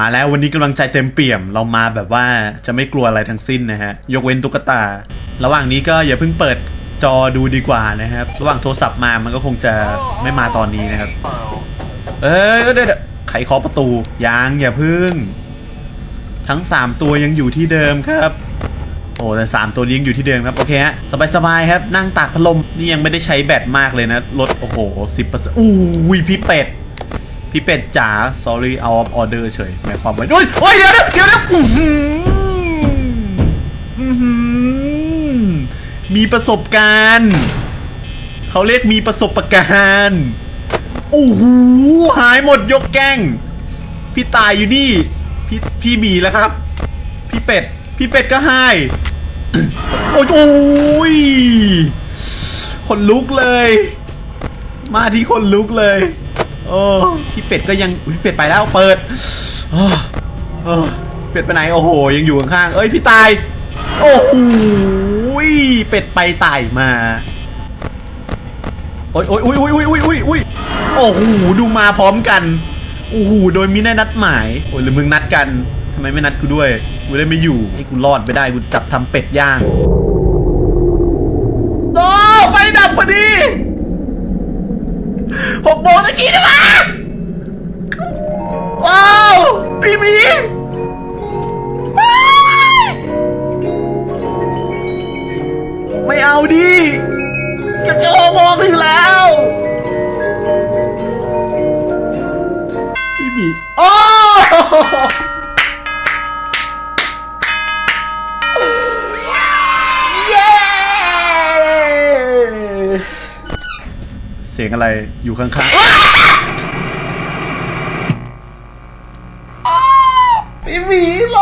มาแล้ววันนี้กำลังใจเต็มเปี่ยมเรามาแบบว่าจะไม่กลัวอะไรทั้งสิ้นนะฮะ ยกเว้นตุ๊กตา ระหว่างนี้ก็อย่าเพิ่งเปิดจอดูดีกว่านะครับ ระหว่างโทรศัพท์มามันก็คงจะไม่มาตอนนี้นะครับ เอ้ยเดี๋ยวเดี๋ยวไขเคาะประตูยังอย่าพึ่ง ทั้ง 3 ตัวยังอยู่ที่เดิมครับ โอ้แต่สามตัวนี้ยังอยู่ที่เดิมครับ โอเคฮะสบายๆครับ นั่งตากพัดลมนี่ยังไม่ได้ใช้แบตมากเลยนะลดโอ้โหสิบเปอร์เซ็นต์อู้ยพี่เป็ด พี่เป็ดจ๋า sorry out of order เฉยหมายความว่าโอ้ยโอ้ยเดี๋ยวเดี๋ยวนะอื้อหืออื้อหือมีประสบการณ์ เขาเรียกมีประสบการณ์โอ้โหหายหมดยกแก๊งพี่ตายอยู่นี่ พี่พี่หมีแล้วครับ พี่เป็ด พี่เป็ดก็ให้โอ้ยโอ้ยคนลุกเลย มาที่คนลุกเลย โอ้พี่เป็ดก็ยังพี่เป็ดไปแล้วเปิดเป็ดไปไหนโอ้โห ยังอยู่ข้างๆเอ้ยพี่ตาย โอ้โหเป็ดไปตายมาโอ้ยโอ้ยโอ้ยโอ้ยโอ้ยโอ้ยโอ้ยโอ้โหดูมาพร้อมกันโอ้โหโดยมีไน้นัดหมายโอ้ยหรือมึงนัดกันทำไมไม่นัดกูด้วยกูได้ไม่อยู่ให้กูรอดไปได้กูจับทำเป็ดย่างโอ้ไฟดับพอดี โบตะกี้นี่มาว้าวพี่หมีไม่เอาดิจะจะหกโมงถึงแล้ว พี่หมีโอ้ สียงอะไรอยู่ข้างๆอ้าวพี่หมีหลอก